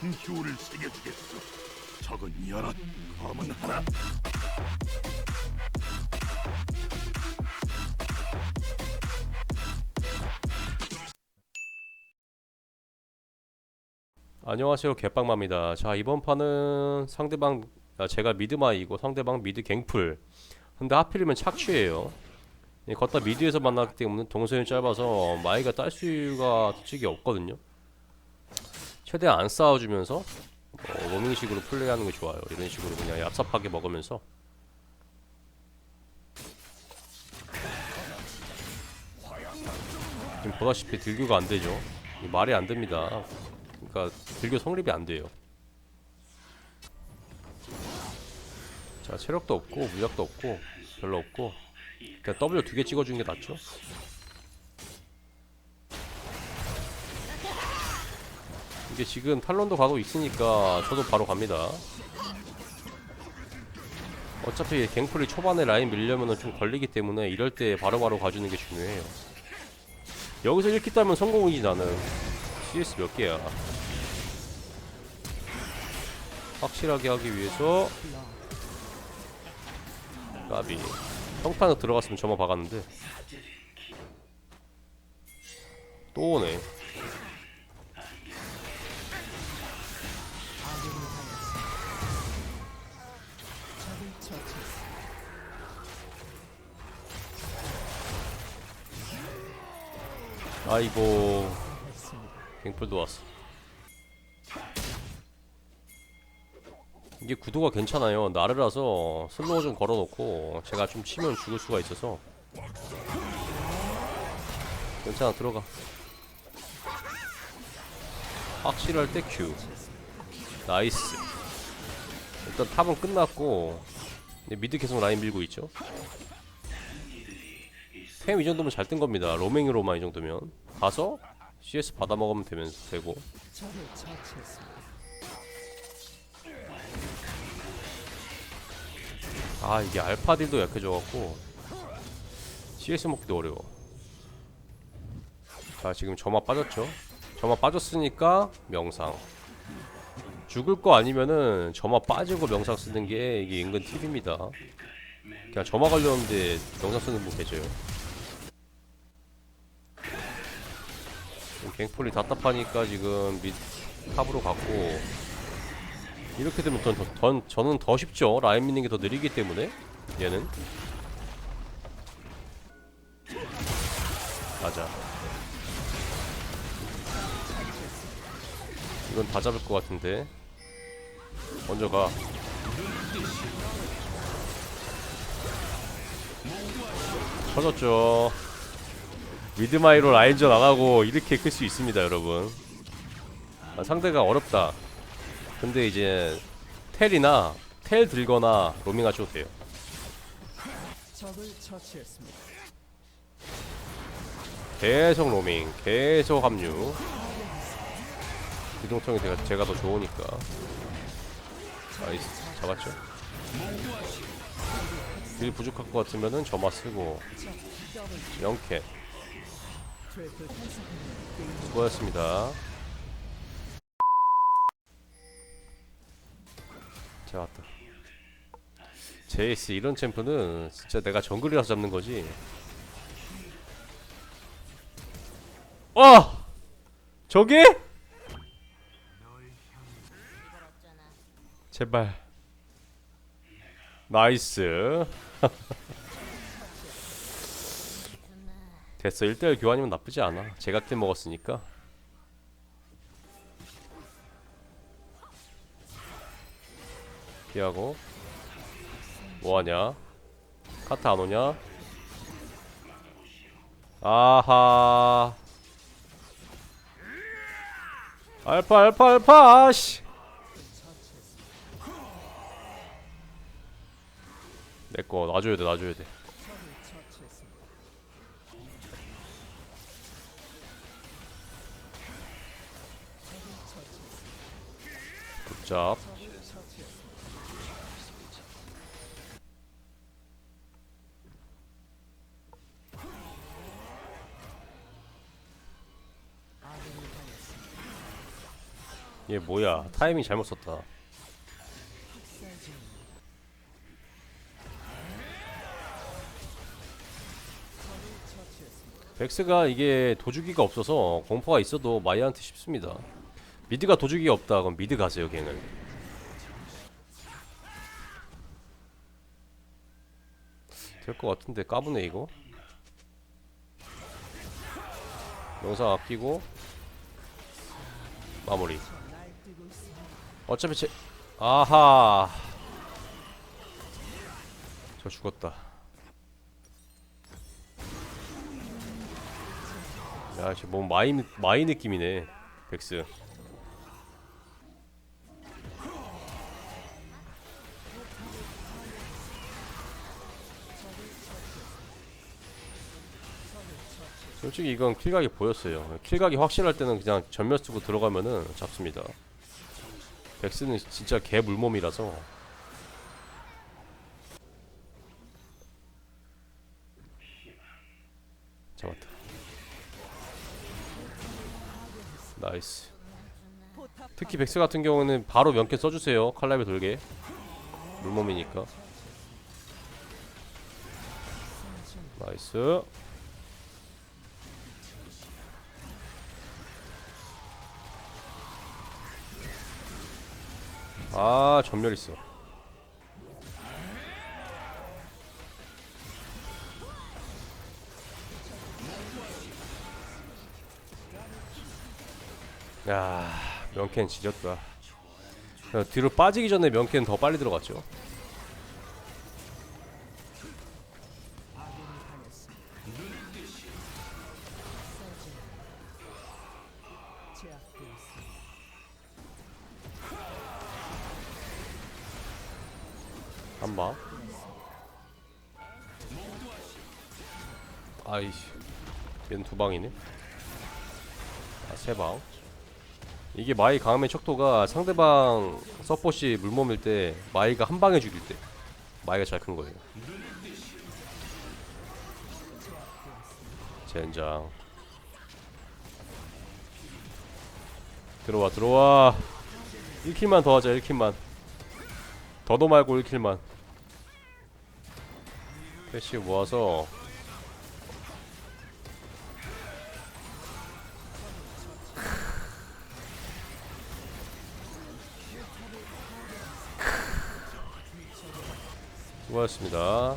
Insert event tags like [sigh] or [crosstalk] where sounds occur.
큰 효를 새겨주겠어. 적은 여럿, 검은 하나. 안녕하세요 개빵맘입니다 자 이번 판은 상대방 아, 제가 미드마이고 상대방 미드 갱플 근데 하필이면 착취예요 이 걷다 미드에서 만났기 때문에 동선이 짧아서 마이가 딸 수가 솔직히 없거든요 최대한 안 싸워주면서 어, 로밍식으로 플레이하는 게 좋아요. 이런 식으로 그냥 얍삽하게 먹으면서. 지금 보다시피 딜교가 안 되죠. 이 말이 안 됩니다. 그러니까 딜교 성립이 안 돼요. 자 체력도 없고 물약도 없고 별로 없고. 그냥 W 두 개 찍어주는 게 낫죠. 이게 지금 탈론도 가고 있으니까 저도 바로 갑니다. 어차피 갱플이 초반에 라인 밀려면은 좀 걸리기 때문에 이럴 때 바로바로 가주는 게 중요해요. 여기서 1킬 따면 성공이지 나는. CS 몇 개야? 확실하게 하기 위해서 까비 평탄으로 들어갔으면 저만 박았는데 또 오네 아이고. 갱플도 왔어. 이게 구도가 괜찮아요. 나르라서 슬로우 좀 걸어놓고 제가 좀 치면 죽을 수가 있어서. 괜찮아 들어가. 확실할 때 Q. 나이스. 일단 탑은 끝났고 미드 계속 라인 밀고 있죠 템 이 정도면 잘 뜬 겁니다. 로밍으로만 이 정도면. 가서 CS 받아 먹으면 되면 되고. 아 이게 알파 딜도 약해져갖고. CS 먹기도 어려워. 자 지금 점화 빠졌죠? 점화 빠졌으니까 명상. 죽을 거 아니면은 점화 빠지고 명상 쓰는 게 이게 은근 팁입니다. 그냥 점화 가려는데 명상 쓰는 분 계셔요 지금 갱폴이 답답하니까 지금 밑 탑으로 갔고 이렇게 되면 더, 더, 더, 저는 더 쉽죠. 라인 믿는 게 더 느리기 때문에 얘는. 맞아 이건 다 잡을 것 같은데. 먼저 가. 터졌죠 미드마이로 라인전 안하고 이렇게 클 수 있습니다 여러분. 아, 상대가 어렵다. 근데 이제 텔이나 텔 들거나 로밍 하셔도 돼요. 계속 로밍 계속 합류. 이동성이 제가, 제가 더 좋으니까. 나이스 잡았죠? 딜 부족할 것 같으면은 점화 쓰고. 0캣 트래플 탄성 수고하셨습니다. 자 왔다. 제이스 이런 챔프는 진짜 내가 정글이라서 잡는 거지. 와! 저게? 제발. 나이스 [laughs] 됐어. 1대1 교환이면 나쁘지 않아. 제각대 먹었으니까. 피하고. 뭐하냐? 카트 안 오냐? 아하. 알파 알파 알파 아씨. 내거 놔줘야 돼 놔줘야 돼 당했습니다. 얘 뭐야? 타이밍 잘못 썼다. 백스가 이게 도주기가 없어서 공포가 있어도 마이한테 쉽습니다 미드가 도주기가 없다. 그럼 미드 가세요 걔는. 될 것 같은데 까부네 이거. 영상 아끼고. 마무리. 어차피 제 아하. 저 죽었다. 야 지금 뭔 마이 마이 느낌이네 백스 솔직히 이건 킬각이 보였어요. 킬각이 확실할 때는 그냥 전멸 쓰고 들어가면은 잡습니다. 백스는 진짜 개 물몸이라서. 잡았다. 나이스. 특히 백스 같은 경우는 바로 몇개 써주세요. 칼날에 돌게. 물몸이니까. 나이스 아 전멸 있어. 야 명캔 지렸다. 야, 뒤로 빠지기 전에 명캔 더 빨리 들어갔죠 한방. 아이씨. 얘는 두 방이네. 아 세방. 이게 마이 강함의 척도가 상대방 서폿이 물몸일 때 마이가 한 방에 죽일 때 마이가 잘 큰 거예요. 젠장. 들어와 들어와. 1킬만 더 하자 1킬만 더도 말고 1킬만. 패시 모아서. 수고하셨습니다